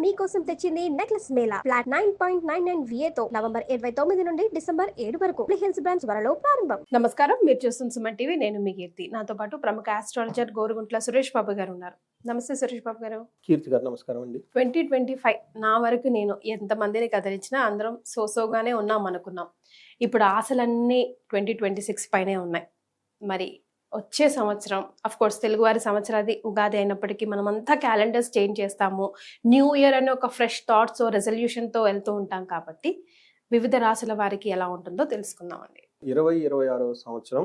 మీకోసం తెచ్చింది నెక్లెస్ మేళా. ఫ్లాట్ నైన్ పాయింట్ నైన్ నైన్తో నవంబర్ ఇరవై తొమ్మిది నుండి డిసెంబర్ ఏడు వరకు హిల్స్ బ్రాంచ్ త్వరలో ప్రారంభం. నమస్కారం మీరు చూస్తున్న సుమన్ టీవీ నేను మీ కీర్తి. నాతో పాటు ప్రముఖ ఆస్ట్రాలజర్ గోరుగుంట్ల సురేష్ బాబు గారు ఉన్నారు. నమస్తే సురేష్ బాబు గారు. కీర్తి గారు నమస్కారం అండి. ట్వంటీ ట్వంటీ ఫైవ్ నా వరకు నేను ఎంతమందిని కదిలించినా అందరం సోసోగానే ఉన్నాం అనుకున్నాం. ఇప్పుడు ఆశలన్నీ ట్వంటీ ట్వంటీ సిక్స్ పైనే ఉన్నాయి. మరి వచ్చే సంవత్సరం అఫ్ కోర్స్ తెలుగువారి సంవత్సరాది ఉగాది అయినప్పటికీ మనమంతా క్యాలెండర్స్ చేంజ్ చేస్తాము. న్యూ ఇయర్ అనే ఒక ఫ్రెష్ థాట్స్ రెజల్యూషన్తో వెళ్తూ ఉంటాం కాబట్టి వివిధ రాశుల వారికి ఎలా ఉంటుందో తెలుసుకుందామండి. ఇరవై ఇరవై ఆరో సంవత్సరం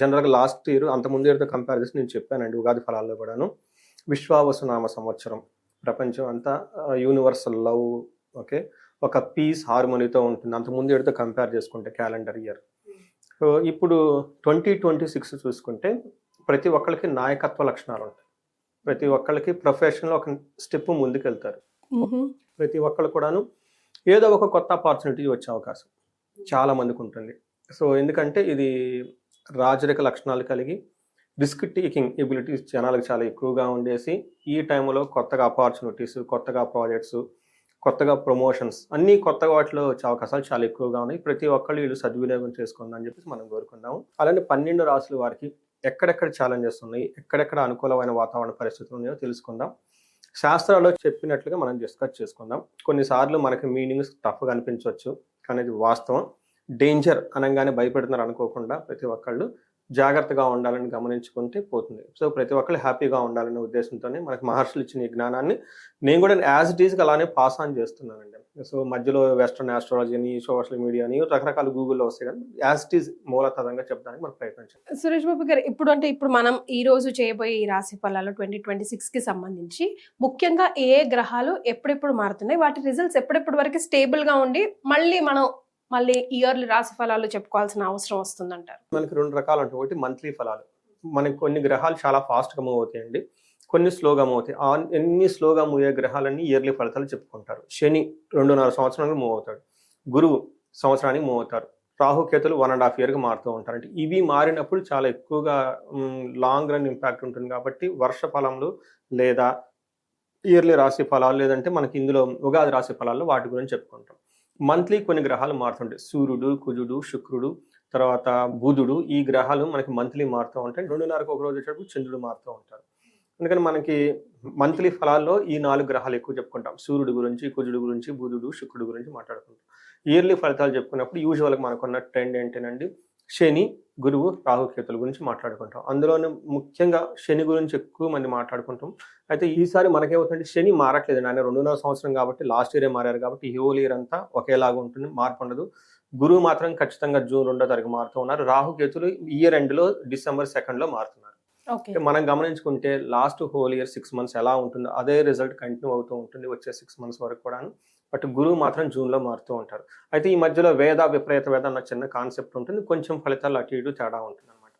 జనరల్గా లాస్ట్ ఇయర్ అంత ముందు ఇయర్తో కంపేర్ చేసి నేను చెప్పానండి ఉగాది ఫలాల్లో కూడాను. విశ్వావసునామ సంవత్సరం ప్రపంచం అంతా యూనివర్సల్ లవ్ ఓకే ఒక పీస్ హార్మోనీతో ఉంటుంది. అంత ముందు ఇయర్తో కంపేర్ చేసుకుంటే క్యాలెండర్ ఇయర్ సో ఇప్పుడు ట్వంటీ ట్వంటీ సిక్స్ చూసుకుంటే ప్రతి ఒక్కరికి నాయకత్వ లక్షణాలు ఉంటాయి. ప్రతి ఒక్కరికి ప్రొఫెషన్లో ఒక స్టెప్ ముందుకు వెళ్తారు ప్రతి ఒక్కరు కూడాను ఏదో ఒక కొత్త ఆపర్చునిటీ వచ్చే అవకాశం చాలా మందికి ఉంటుంది. సో ఎందుకంటే ఇది రాజరిక లక్షణాలు కలిగి రిస్క్ టేకింగ్ ఎబిలిటీస్ జనాలకు చాలా ఎక్కువగా ఉండేసి ఈ టైంలో కొత్తగా ఆపర్చునిటీస్ కొత్తగా ప్రాజెక్ట్స్ కొత్తగా ప్రమోషన్స్ అన్ని కొత్తగా వాటిలో అవకాశాలు చాలా ఎక్కువగా ఉన్నాయి. ప్రతి ఒక్కళ్ళు వీళ్ళు సద్వినియోగం చేసుకుందని చెప్పేసి మనం కోరుకుందాం అలానే పన్నెండు రాసుల వారికి ఎక్కడెక్కడ ఛాలెంజెస్ ఉన్నాయి ఎక్కడెక్కడ అనుకూలమైన వాతావరణ పరిస్థితులు ఉన్నాయో తెలుసుకుందాం. శాస్త్రాల్లో చెప్పినట్లుగా మనం డిస్కస్ చేసుకుందాం. కొన్నిసార్లు మనకి మీనింగ్స్ టఫ్గా అనిపించవచ్చు కానీ ఇది వాస్తవం. డేంజర్ అనగానే భయపెడుతున్నారు అనుకోకుండా ప్రతి ఒక్కళ్ళు జాగ్రత్తగా ఉండాలని గమనించుకుంటే పోతుంది. సో ప్రతి ఒక్కళ్ళు హ్యాపీగా ఉండాలనే ఉద్దేశంతోనే మనకి మహర్షులు ఇచ్చిన ఈ జ్ఞానాన్ని నేను కూడా యాజ్ ఇట్ ఈస్గా అలానే పాస్ ఆన్ చేస్తున్నానండి. సో మధ్యలో వెస్ట్రన్ ఆస్ట్రాలజీని సోషల్ మీడియా అని రకరకాల గూగుల్లో వస్తాయి కానీ యాజ్ ఇట్ ఈస్ మూలతరంగా చెప్పడానికి మనం ప్రయత్నించాం సురేష్ బాబు గారు ఇప్పుడు అంటే ఇప్పుడు మనం ఈ రోజు చేయబోయే ఈ రాశి ఫలాలు ట్వంటీ ట్వంటీ సిక్స్కి సంబంధించి ముఖ్యంగా ఏ గ్రహాలు ఎప్పుడెప్పుడు మారుతున్నాయి వాటి రిజల్ట్స్ ఎప్పుడెప్పుడు వరకు స్టేబుల్గా ఉండి మళ్ళీ మనం మళ్ళీ ఇయర్లీ రాశి ఫలాలు చెప్పుకోవాల్సిన అవసరం వస్తుందంటారు. మనకి రెండు రకాలు ఉంటాయి. ఒకటి మంత్లీ ఫలాలు. మనకి కొన్ని గ్రహాలు చాలా ఫాస్ట్గా మూవ్ అవుతాయండి కొన్ని స్లోగా మూవ్ అవుతాయి. ఎన్ని స్లోగా మూవ్ అయ్యే గ్రహాలన్నీ ఇయర్లీ ఫలితాలు చెప్పుకుంటారు. శని రెండున్నర సంవత్సరానికి మూవ్ అవుతాడు. గురువు సంవత్సరానికి మూవ్ అవుతారు. రాహుకేతులు వన్ అండ్ హాఫ్ ఇయర్గా మారుతూ ఉంటారు అంటే ఇవి మారినప్పుడు చాలా ఎక్కువగా లాంగ్ రన్ ఇంపాక్ట్ ఉంటుంది కాబట్టి వర్ష ఫలంలో లేదా ఇయర్లీ రాశి ఫలాలు లేదంటే మనకి ఇందులో ఉగాది రాశి ఫలాల్లో వాటి గురించి చెప్పుకుంటాం. మంత్లీ కొన్ని గ్రహాలు మారుతుంటాయి. సూర్యుడు కుజుడు శుక్రుడు తర్వాత బుధుడు ఈ గ్రహాలు మనకి మంత్లీ మారుతూ ఉంటాయి. రెండున్నరకు ఒక రోజు వచ్చేటప్పుడు చంద్రుడు మారుతూ ఉంటారు అందుకని మనకి మంత్లీ ఫలాల్లో ఈ నాలుగు గ్రహాలు ఎక్కువ చెప్పుకుంటాం. సూర్యుడు గురించి కుజుడు గురించి బుధుడు శుక్రుడు గురించి మాట్లాడుకుంటాం. ఇయర్లీ ఫలితాలు చెప్పుకున్నప్పుడు యూజువల్గా మనకున్న ట్రెండ్ ఏంటంటే శని గురువు రాహుకేతుల గురించి మాట్లాడుకుంటాం. అందులోనే ముఖ్యంగా శని గురించి ఎక్కువ మంది మాట్లాడుకుంటాం. అయితే ఈసారి మనకేమవుతుందంటే శని మారట్లేదు ఆయన రెండున్నర సంవత్సరం కాబట్టి లాస్ట్ ఇయరే మారారు కాబట్టి ఈ హోల్ ఇయర్ అంతా ఒకేలాగా ఉంటుంది మార్పు ఉండదు. గురువు మాత్రం ఖచ్చితంగా జూన్ రెండో తారీఖు మారుతూ ఉన్నారు. రాహుకేతులు ఇయర్ ఎండ్లో డిసెంబర్ సెకండ్లో మారుతున్నారు. మనం గమనించుకుంటే last whole year six months ఎలా ఉంటుందో అదే రిజల్ట్ కంటిన్యూ అవుతూ ఉంటుంది వచ్చే సిక్స్ మంత్స్ వరకు కూడా బట్ గురువు మాత్రం జూన్లో మారుతూ ఉంటారు. అయితే ఈ మధ్యలో వేద విపరీత వేద అన్న చిన్న కాన్సెప్ట్ ఉంటుంది. కొంచెం ఫలితాలు అటు ఇటు తేడా ఉంటుంది అనమాట.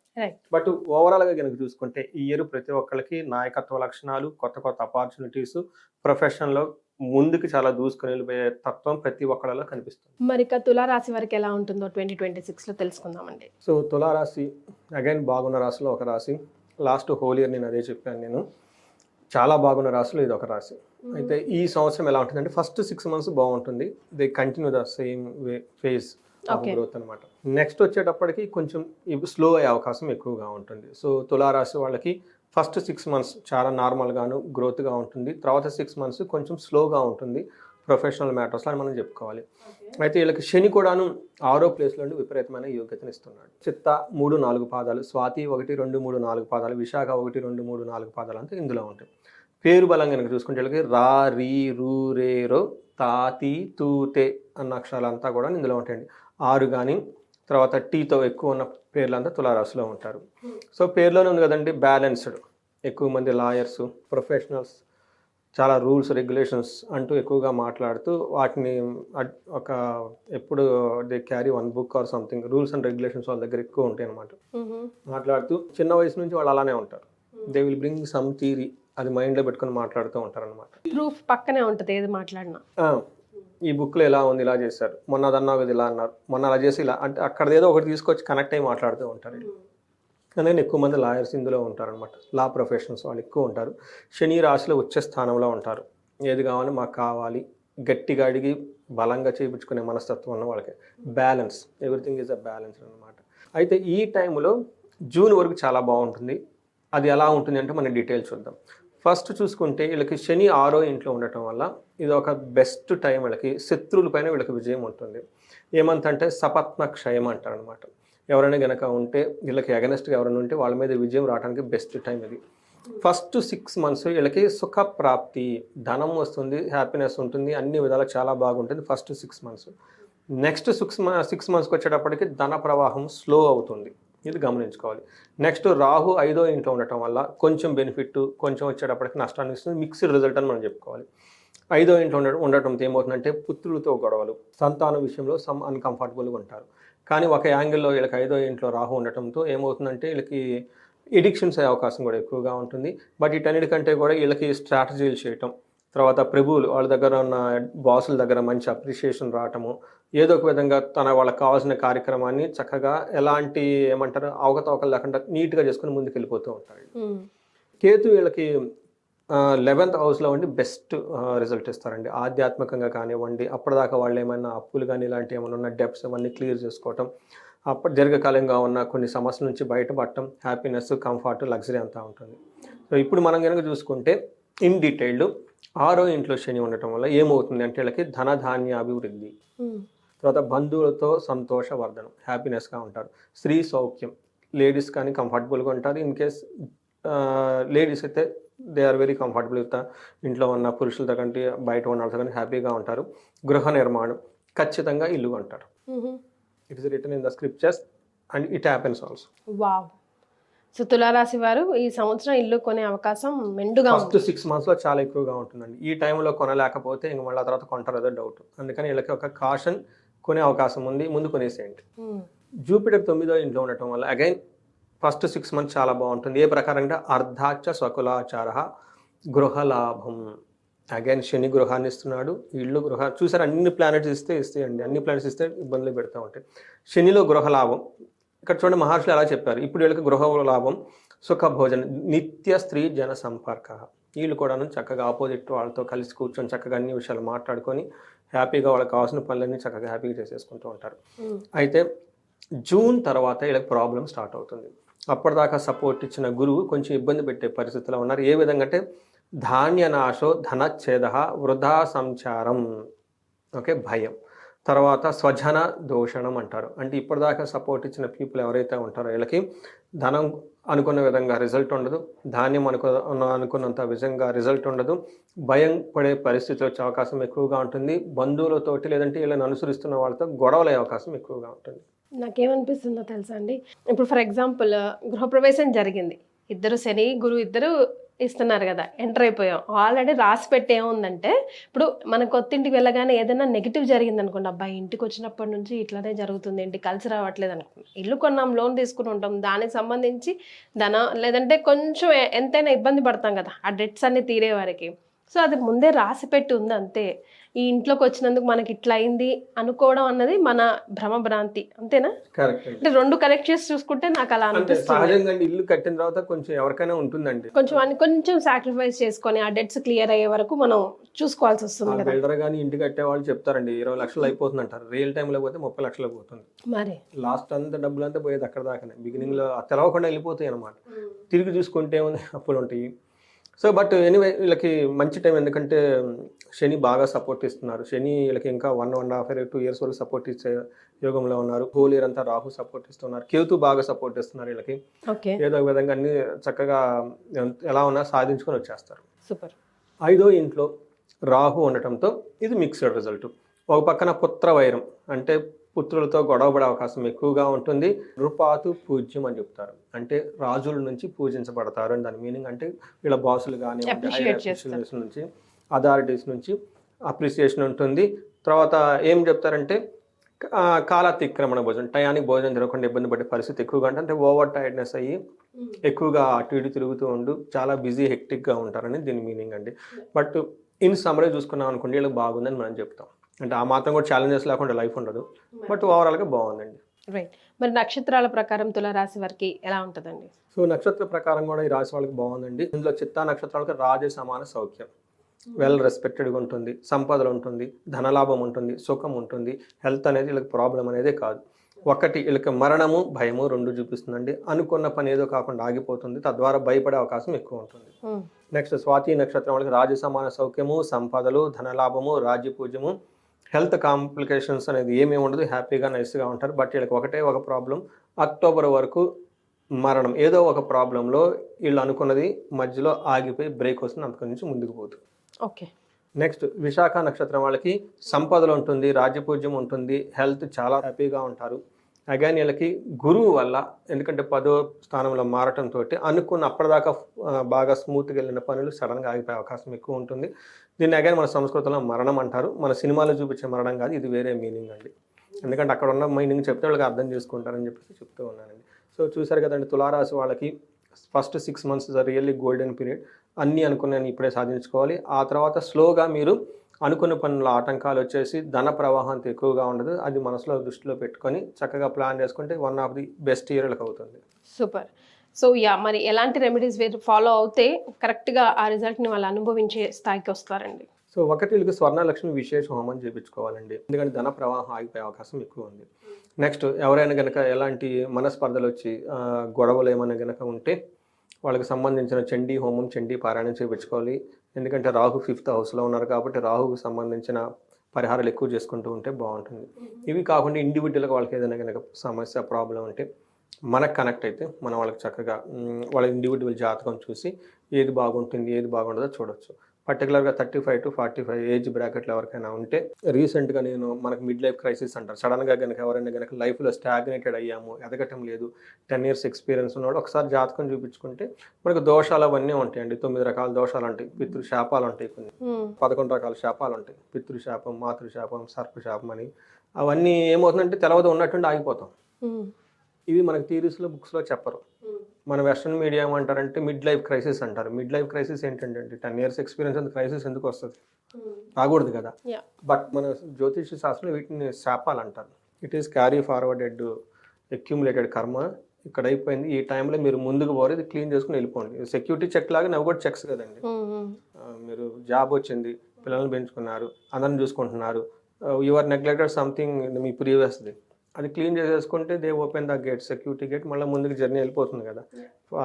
బట్ ఓవరాల్గా కనుక చూసుకుంటే ఈ ఇయర్ ప్రతి ఒక్కరికి నాయకత్వ లక్షణాలు కొత్త కొత్త ఆపర్చునిటీస్ ప్రొఫెషన్లో ముందుకు చాలా దూసుకొని వెళ్ళిపోయే తత్వం ప్రతి ఒక్కళ్ళలో కనిపిస్తుంది. మరి ఇక తులా రాశి వారికి ఎలా ఉంటుందో ట్వంటీ ట్వంటీ సిక్స్లో తెలుసుకుందామండి. సో తులారాశి అగైన్ బాగున్న రాశిలో ఒక రాశి. లాస్ట్ హోల్ ఇయర్ నేను అదే చెప్పాను నేను. చాలా బాగున్న రాశిలో ఇది ఒక రాశి. అయితే ఈ సంవత్సరం ఎలా ఉంటుందంటే ఫస్ట్ సిక్స్ మంత్స్ బాగుంటుంది. They continue the same way phase. Growth అనమాట నెక్స్ట్ వచ్చేటప్పటికి కొంచెం స్లో అయ్యే అవకాశం ఎక్కువగా ఉంటుంది. సో తులారాశి వాళ్ళకి ఫస్ట్ సిక్స్ మంత్స్ చాలా నార్మల్గాను గ్రోత్గా ఉంటుంది. తర్వాత సిక్స్ మంత్స్ కొంచెం స్లోగా ఉంటుంది. ప్రొఫెషనల్ మ్యాటర్స్లో అని మనం చెప్పుకోవాలి. అయితే వీళ్ళకి శని కూడాను ఆరో ప్లేస్లో ఉండి విపరీతమైన యోగ్యతను ఇస్తున్నాడు. చిత్త మూడు నాలుగు పాదాలు స్వాతి ఒకటి రెండు మూడు నాలుగు పాదాలు విశాఖ ఒకటి రెండు మూడు నాలుగు పాదాలు అంతా ఇందులో ఉంటాయి. పేరు బలం కనుక చూసుకుంటే రా రీ రూ రే రో తాతి తూతే అన్న అక్షరాలంతా కూడా ఇందులో ఉంటాయండి. ఆరు కానీ తర్వాత టీతో ఎక్కువ ఉన్న పేర్లంతా తులారాశిలో ఉంటారు. సో పేర్లోనే ఉంది కదండి బ్యాలెన్స్డ్ ఎక్కువ మంది లాయర్స్ ప్రొఫెషనల్స్ చాలా రూల్స్ రెగ్యులేషన్స్ అంటూ ఎక్కువగా మాట్లాడుతూ వాటిని ఒక ఎప్పుడు they carry one book or something rules and regulations వాళ్ళ దగ్గర ఎక్కువ ఉంటాయి అనమాట మాట్లాడుతూ చిన్న వయసు నుంచి వాళ్ళు అలానే ఉంటారు. They will bring some theory అది మైండ్లో పెట్టుకొని మాట్లాడుతూ ఉంటారు అనమాట ప్రూఫ్ పక్కనే ఉంటది ఏది మాట్లాడినా. ఈ బుక్లో ఇలా ఉంది ఇలా చేశారు. మొన్న అది అన్నావు ఇది ఇలా అన్నారు. మొన్న అలా చేసి ఇలా అంటే అక్కడ ఏదో ఒకటి తీసుకొచ్చి కనెక్ట్ అయ్యి మాట్లాడుతూ ఉంటారు. వీళ్ళు. అందుకని ఎక్కువ మంది లాయర్స్ ఇందులో ఉంటారనమాట లా ప్రొఫెషనల్స్ వాళ్ళు ఎక్కువ ఉంటారు. శని రాశిలో ఉచ్చ స్థానంలో ఉంటారు. ఏది కావాలో మాకు కావాలి. గట్టిగా అడిగి బలంగా చేయించుకునే మనస్తత్వం ఉన్న వాళ్ళకి. Balance everything is a balance అనమాట అయితే ఈ టైంలో జూన్ వరకు చాలా బాగుంటుంది. అది ఎలా ఉంటుంది అంటే మనం డీటెయిల్ చూద్దాం. ఫస్ట్ చూసుకుంటే వీళ్ళకి శని ఆరో ఇంట్లో ఉండటం వల్ల ఇది ఒక బెస్ట్ టైం వీళ్ళకి శత్రువుల పైన వీళ్ళకి విజయం ఉంటుంది. ఏమంతంటే సపత్న క్షయం అంటారు అనమాట ఎవరైనా గనక ఉంటే వీళ్ళకి అగనెస్ట్గా ఎవరైనా ఉంటే వాళ్ళ మీద విజయం రావడానికి బెస్ట్ టైం ఇది. ఫస్ట్ సిక్స్ మంత్స్ వీళ్ళకి సుఖ ప్రాప్తి ధనం వస్తుంది హ్యాపీనెస్ ఉంటుంది అన్ని విధాలు చాలా బాగుంటుంది first six months next six six మంత్స్కి వచ్చేటప్పటికి ధన ప్రవాహం స్లో అవుతుంది. ఇది గమనించుకోవాలి. నెక్స్ట్ రాహు ఐదో ఇంట్లో ఉండటం వల్ల కొంచెం బెనిఫిట్ కొంచెం వచ్చేటప్పటికి నష్టాన్ని ఇస్తుంది మిక్స్డ్ రిజల్ట్ అని మనం చెప్పుకోవాలి. ఐదో ఇంట్లో ఉండటం ఉండటంతో ఏమవుతుందంటే పుత్రులతో గొడవలు సంతానం విషయంలో సమ్ అన్కంఫర్టబుల్గా ఉంటారు. కానీ ఒక యాంగిల్లో వీళ్ళకి ఐదో ఇంట్లో రాహు ఉండటంతో ఏమవుతుందంటే వీళ్ళకి ఎడిక్షన్స్ అయ్యే అవకాశం కూడా ఎక్కువగా ఉంటుంది. బట్ వీటన్నిటికంటే కూడా వీళ్ళకి స్ట్రాటజీలు చేయటం తర్వాత ప్రభువులు వాళ్ళ దగ్గర ఉన్న బాసుల దగ్గర మంచి అప్రిషియేషన్ రావటము ఏదో ఒక విధంగా తన వాళ్ళకి కావాల్సిన కార్యక్రమాన్ని చక్కగా ఎలాంటి ఏమంటారు అవకతవకలు లేకుండా నీట్గా చేసుకుని ముందుకు వెళ్ళిపోతూ ఉమ్. కేతు వీళ్ళకి లెవెన్త్ హౌస్లో ఉండి బెస్ట్ రిజల్ట్ ఇస్తారండి ఆధ్యాత్మికంగా కానివ్వండి అప్పటిదాకా వాళ్ళు ఏమైనా అప్పులు కానీ ఇలాంటి ఏమైనా ఉన్న డెప్స్ అవన్నీ క్లియర్ చేసుకోవటం అప్పటి దీర్ఘకాలంగా ఉన్న కొన్ని సమస్యల నుంచి బయటపడటం హ్యాపీనెస్ కంఫర్ట్ లగ్జరీ అంతా ఉంటుంది సో ఇప్పుడు మనం కనుక చూసుకుంటే ఇన్ డీటెయిల్డ్ ఆరో ఇంట్లో శని ఉండటం వల్ల ఏమవుతుంది అంటే వీళ్ళకి ధనధాన్యాభివృద్ధి ఉమ్. తర్వాత బంధువులతో సంతోష వర్ధనం హ్యాపీనెస్గా ఉంటారు. స్త్రీ సౌఖ్యం లేడీస్ కానీ కంఫర్టబుల్గా ఉంటారు. ఇన్ కేస్ లేడీస్ అయితే they are very comfortable with ఇంట్లో ఉన్న పురుషులతో కంటే బయట ఉన్న వాళ్ళతో కానీ హ్యాపీగా ఉంటారు. గృహ నిర్మాణం ఖచ్చితంగా ఇల్లు అంటారు ఉహు. It is return in the scriptures and it happens also wow. So తులారాశి వారు ఈ సంవత్సరం ఇల్లు కొనే అవకాశం మెండుగా ఫస్ట్ సిక్స్ మంత్స్లో చాలా ఎక్కువగా ఉంటుందండి. ఈ టైంలో కొనలేకపోతే ఇంక మళ్ళీ తర్వాత కొంటారు అదో డౌట్ అందుకని వీళ్ళకి ఒక కాషన్ కొనే అవకాశం ఉంది ముందు కొనేసేయండి. జూపిటర్ తొమ్మిదో ఇంట్లో ఉండటం వల్ల అగైన్ ఫస్ట్ సిక్స్ మంత్స్ చాలా బాగుంటుంది. ఏ ప్రకారంగా? అర్ధాచ స్వకులాచార గృహలాభం. అగైన్ శని గృహాన్ని ఇస్తున్నాడు ఇల్లు గృహ చూసారు? అన్ని ప్లానెట్స్ ఇస్తే ఇస్తాయండి అన్ని ప్లానెట్స్ ఇస్తే ఇబ్బందులు పెడతా ఉంటాయి. శనిలో గృహలాభం. ఇక్కడ చూడండి మహర్షులు ఎలా చెప్పారు? ఇప్పుడు వీళ్ళకి గృహ లాభం సుఖ భోజనం నిత్య స్త్రీ జన సంపర్క వీళ్ళు కూడాను చక్కగా ఆపోజిట్ వాళ్ళతో కలిసి కూర్చొని చక్కగా అన్ని విషయాలు మాట్లాడుకొని హ్యాపీగా వాళ్ళకి కావాల్సిన పనులన్నీ చక్కగా హ్యాపీగా చేసేసుకుంటూ ఉంటారు. అయితే జూన్ తర్వాత వీళ్ళకి ప్రాబ్లం స్టార్ట్ అవుతుంది. అప్పటిదాకా సపోర్ట్ ఇచ్చిన గురువు కొంచెం ఇబ్బంది పెట్టే పరిస్థితిలో ఉన్నారు. ఏ విధంగా అంటే ధాన్య నాశో ధనచ్ఛేద వృధా సంచారం. ఓకే భయం. తర్వాత స్వజన దోషణం అంటారు. అంటే ఇప్పటిదాకా సపోర్ట్ ఇచ్చిన పీపుల్ ఎవరైతే ఉంటారో వీళ్ళకి ధనం అనుకున్న విధంగా రిజల్ట్ ఉండదు. ధాన్యం అనుకో అనుకున్నంత విధంగా రిజల్ట్ ఉండదు. భయం పడే పరిస్థితి వచ్చే అవకాశం ఎక్కువగా ఉంటుంది. బంధువులతోటి లేదంటే వీళ్ళని అనుసరిస్తున్న వాళ్ళతో గొడవలు అవకాశం ఎక్కువగా ఉంటుంది. నాకేమనిపిస్తుందో తెలుసా అండి? ఇప్పుడు ఫర్ ఎగ్జాంపుల్ గృహప్రవేశం జరిగింది. ఇద్దరు శని గురువు ఇద్దరు ఇస్తున్నారు కదా ఎంటర్ అయిపోయాం. ఆల్రెడీ రాసి పెట్టి ఏముందంటే ఇప్పుడు మన కొత్త ఇంటికి వెళ్ళగానే ఏదైనా నెగిటివ్ జరిగింది అనుకోండి అబ్బాయి ఇంటికి వచ్చినప్పటి నుంచి ఇట్లానే జరుగుతుంది ఏంటి కలిసి రావట్లేదు అనుకున్నాం ఇల్లు కొన్నాం లోన్ తీసుకుని ఉంటాం దానికి సంబంధించి ధనం లేదంటే కొంచెం ఎంతైనా ఇబ్బంది పడతాం కదా ఆ డెట్స్ అన్ని తీరే వారికి. సో అది ముందే రాసి పెట్టి ఉంది అంతే. ఈ ఇంట్లోకి వచ్చినందుకు మనకి ఇట్లా అయింది అనుకోవడం అన్నది మన భ్రమ భ్రాంతి. అంతేనా? అంటే రెండు కనెక్ట్ చేసి చూసుకుంటే నాకు అలా అనిపిస్తుంది. సహజంగా ఇల్లు కట్టిన తర్వాత కొంచెం ఎవరికైనా ఉంటుందండి. కొంచెం కొంచెం సాక్రిఫైస్ చేసుకొని ఆ డెట్స్ క్లియర్ అయ్యే వరకు మనం చూసుకోవాల్సి వస్తుంది బిల్డర్ కానీ ఇంటి కట్టే వాళ్ళు చెప్తారండి ఇరవై లక్షలు అయిపోతుంది అంటారు రియల్ టైంలో పోతే ముప్పై లక్షలు పోతుంది. మరి? లాస్ట్ అంతా డబ్బులు అంతా పోయేది అక్కడ దాకానే. బిగినింగ్లో తెలవకుండా వెళ్ళిపోతాయి అనమాట తిరిగి చూసుకుంటే అప్పులు ఉంటాయి. సో బట్ ఎనీవే వీళ్ళకి మంచి టైం ఎందుకంటే శని బాగా సపోర్ట్ ఇస్తున్నారు. శని వీళ్ళకి ఇంకా one one half year two years వరకు సపోర్ట్ ఇచ్చే యోగంలో ఉన్నారు. హోల్ ఇయర్ అంతా రాహు సపోర్ట్ ఇస్తున్నారు. కేతు బాగా సపోర్ట్ ఇస్తున్నారు వీళ్ళకి. ఏదో ఒక విధంగా అన్ని చక్కగా ఎలా ఉన్నా సాధించుకొని వచ్చేస్తారు. సూపర్ ఐదో ఇంట్లో రాహు ఉండటంతో ఇది మిక్స్డ్ రిజల్ట్ ఒక పక్కన పుత్ర వైరం అంటే పుత్రులతో గొడవపడే అవకాశం ఎక్కువగా ఉంటుంది. రూపాతు పూజ్యం అని చెప్తారు. అంటే రాజుల నుంచి పూజించబడతారు అని దాని మీనింగ్ అంటే వీళ్ళ బాసులు కానీ. నుంచి అథారిటీస్ నుంచి అప్రిసియేషన్ ఉంటుంది. తర్వాత ఏం చెప్తారంటే కాలాతిక్రమణ భోజనం టయానికి భోజనం తినకుండా ఇబ్బంది పడే పరిస్థితి ఎక్కువగా ఉంటుంది అంటే ఓవర్ టైర్డ్నెస్ అయ్యి ఎక్కువగా అటు ఇటు తిరుగుతూ ఉండు చాలా బిజీ హెక్టిక్గా ఉంటారని దీని మీనింగ్ అండి. బట్ ఇన్ సమరీ చూసుకున్నాం అనుకోండి వీళ్ళకి బాగుందని మనం చెప్తాం. అంటే ఆ మాత్రం కూడా ఛాలెంజెస్ లేకుండా లైఫ్ ఉండదు. బట్ ఓవరాల్గా బాగుందండి. రైట్ మరి నక్షత్రాల ప్రకారం తులారాశి వారికి ఎలా ఉంటుందండి? సో నక్షత్ర ప్రకారం కూడా ఈ రాశి వాళ్ళకి బాగుందండి. ఇందులో చిత్తా నక్షత్రాలకు రాజ సమాన సౌఖ్యం. వెల్ రెస్పెక్టెడ్గా ఉంటుంది. సంపదలు ఉంటుంది. ధనలాభం ఉంటుంది. సుఖం ఉంటుంది. హెల్త్ అనేది వీళ్ళకి ప్రాబ్లం అనేది కాదు. ఒకటి వీళ్ళకి మరణము భయము రెండు చూపిస్తుందండి. అనుకున్న పని ఏదో కాకుండా ఆగిపోతుంది. తద్వారా భయపడే అవకాశం ఎక్కువ ఉంటుంది. నెక్స్ట్ స్వాతి నక్షత్రం వాళ్ళకి రాజ సమాన సౌఖ్యము సంపదలు ధనలాభము రాజ్య పూజ్యము హెల్త్ కాంప్లికేషన్స్ అనేది ఏమీ ఉండదు హ్యాపీగా నైస్గా ఉంటారు. బట్ వీళ్ళకి ఒకటే ఒక ప్రాబ్లం అక్టోబర్ వరకు మరణం. ఏదో ఒక ప్రాబ్లంలో వీళ్ళు అనుకున్నది మధ్యలో ఆగిపోయి బ్రేక్ వస్తుంది అంతకు నుంచి ముందుకు పోతుంది ఓకే. నెక్స్ట్ విశాఖ నక్షత్రం వాళ్ళకి సంపదలు ఉంటుంది రాజ్యపూజ్యం ఉంటుంది హెల్త్ చాలా హ్యాపీగా ఉంటారు. అగైన్ వీళ్ళకి గురువు వల్ల ఎందుకంటే పదో స్థానంలో మారటంతో అనుకున్న అప్పటిదాకా బాగా స్మూత్గా వెళ్ళిన పనులు సడన్గా ఆగిపోయే అవకాశం ఎక్కువ ఉంటుంది. దీన్ని అగైన్ మన సంస్కృతంలో మరణం అంటారు. మన సినిమాలో చూపించే మరణం కాదు ఇది వేరే మీనింగ్ అండి. ఎందుకంటే అక్కడ ఉన్న మీనింగ్ చెప్తే వాళ్ళకి అర్థం చేసుకుంటారని చెప్పేసి చెప్తూ ఉన్నానండి. సో చూసారు కదండి తులారాశి వాళ్ళకి first six months really golden period అన్నీ అనుకున్నాను ఇప్పుడే సాధించుకోవాలి. ఆ తర్వాత స్లోగా మీరు అనుకున్న పనుల ఆటంకాలు వచ్చేసి ధన ప్రవాహం అంత ఎక్కువగా ఉండదు. అది మనసులో దృష్టిలో పెట్టుకొని చక్కగా ప్లాన్ చేసుకుంటే వన్ ఆఫ్ ది బెస్ట్ ఇయర్లకు అవుతుంది. సూపర్ సో యా మరి ఎలాంటి రెమెడీస్ వేరు ఫాలో అవుతే కరెక్ట్గా ఆ రిజల్ట్ని వాళ్ళు అనుభవించే స్థాయికి వస్తారండి. సో ఒకటి వీళ్ళకి స్వర్ణలక్ష్మి విశేష హోమం చేయించుకోవాలండి ఎందుకంటే ధన ప్రవాహం ఆగిపోయే అవకాశం ఎక్కువ ఉంది. నెక్స్ట్ ఎవరైనా కనుక ఎలాంటి మనస్పర్ధలు వచ్చి గొడవలు ఏమైనా కనుక ఉంటే వాళ్ళకి సంబంధించిన చండీ హోమం చండీ పారాయణం చేయించుకోవాలి ఎందుకంటే రాహు ఫిఫ్త్ హౌస్లో ఉన్నారు కాబట్టి రాహుకు సంబంధించిన పరిహారాలు ఎక్కువ చేసుకుంటూ ఉంటే బాగుంటుంది. ఇవి కాకుండా ఇండివిజువల్గా వాళ్ళకి ఏదైనా కనుక సమస్య ప్రాబ్లం ఉంటే మనకు కనెక్ట్ అయితే మనం వాళ్ళకి చక్కగా వాళ్ళ ఇండివిజువల్ జాతకం చూసి ఏది బాగుంటుంది ఏది బాగుంటుందో చూడొచ్చు. పర్టికులర్గా thirty five to forty five age బ్రాకెట్లో ఎవరికైనా ఉంటే రీసెంట్గా నేను మనకు మిడ్ లైఫ్ క్రైసిస్ అంటారు సడన్గా కనుక ఎవరైనా కనుక లైఫ్లో స్టాగ్నేటెడ్ అయ్యాము ఎదగటం లేదు టెన్ ఇయర్స్ ఎక్స్పీరియన్స్ ఉన్నవాడు ఒకసారి జాతకం చూపించుకుంటే మనకు దోషాలు అవన్నీ ఉంటాయండి. తొమ్మిది రకాల దోషాలు ఉంటాయి. పితృ శాపాలు ఉంటాయి కొన్ని. పదకొండు రకాల శాపాలు ఉంటాయి. పితృశాపం మాతృశాపం సర్పశాపం అని అవన్నీ ఏమవుతుందంటే తెలవదు ఉన్నట్టుండి ఆగిపోతాం. ఇవి మనకి థీరీస్లో బుక్స్లో చెప్పరు. మన వెస్ట్రన్ మీడియా ఏమంటారంటే మిడ్ లైఫ్ క్రైసిస్ అంటారు. మిడ్ లైఫ్ క్రైసిస్ ఏంటంటే టెన్ ఇయర్స్ ఎక్స్పీరియన్స్ అంత క్రైసిస్ ఎందుకు వస్తుంది? రాకూడదు కదా. బట్ మన జ్యోతిష శాస్త్రంలో వీటిని శాపాలు అంటారు. It is carry forwarded accumulated karma ఇక్కడ అయిపోయింది. ఈ టైంలో మీరు ముందుకు పోరు ఇది క్లీన్ చేసుకుని వెళ్ళిపోండి. సెక్యూరిటీ చెక్ లాగా నవ్వు కూడా చెక్స్ కదండి. ఆ, మీరు జాబ్ వచ్చింది పిల్లల్ని పెంచుకున్నారు అందరిని చూసుకుంటున్నారు. యు ఆర్ నెగ్లెక్టెడ్ సంథింగ్ మీ ప్రీవియస్ది అది క్లీన్ చేసేసుకుంటే they open the gate security gate మళ్ళీ ముందుకు జర్నీ వెళ్ళిపోతుంది కదా.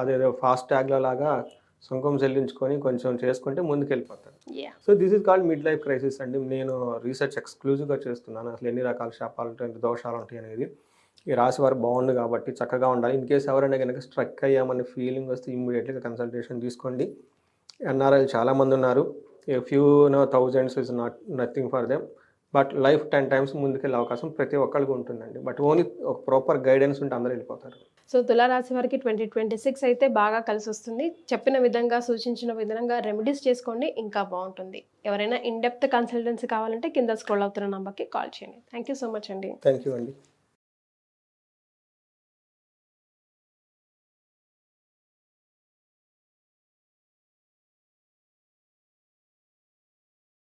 అదేదో ఫాస్ట్ ట్యాగ్లో లాగా సుంకం చెల్లించుకొని కొంచెం చేసుకుంటే ముందుకు వెళ్ళిపోతారు. So this is called mid life crisis అండి. నేను రీసెర్చ్ ఎక్స్క్లూజివ్గా చేస్తున్నాను. అసలు ఎన్ని రకాల శాపాలు ఉంటాయి దోషాలు ఉంటాయి అనేది. ఈ రాశి వారు బాగుంది కాబట్టి చక్కగా ఉండాలి. ఇన్ కేసు ఎవరైనా కనుక స్ట్రక్ అయ్యామనే ఫీలింగ్ వస్తే ఇమ్మీడియట్గా కన్సల్టేషన్ తీసుకోండి. ఎన్ఆర్ఐలు చాలామంది ఉన్నారు. A few no thousands is not nothing for them but life ten times ముందుకెళ్ళే అవకాశం ప్రతి ఒక్కరికి ఉంటుందండి. బట్ ఓన్లీ ఒక ప్రాపర్ గైడెన్స్ ఉంటే అందరూ వెళ్ళిపోతారు. సో తులారాశి వారికి ట్వంటీ ట్వంటీ సిక్స్ అయితే బాగా కలిసి వస్తుంది. చెప్పిన విధంగా సూచించిన విధంగా రెమెడీస్ చేసుకోండి ఇంకా బాగుంటుంది. ఎవరైనా ఇన్ డెప్త్ కన్సల్టెన్సీ కావాలంటే కింద స్క్రోల్ అవుతున్న నంబర్కి కాల్ చేయండి. థ్యాంక్ యూ సో మచ్ అండి. థ్యాంక్ యూ అండి.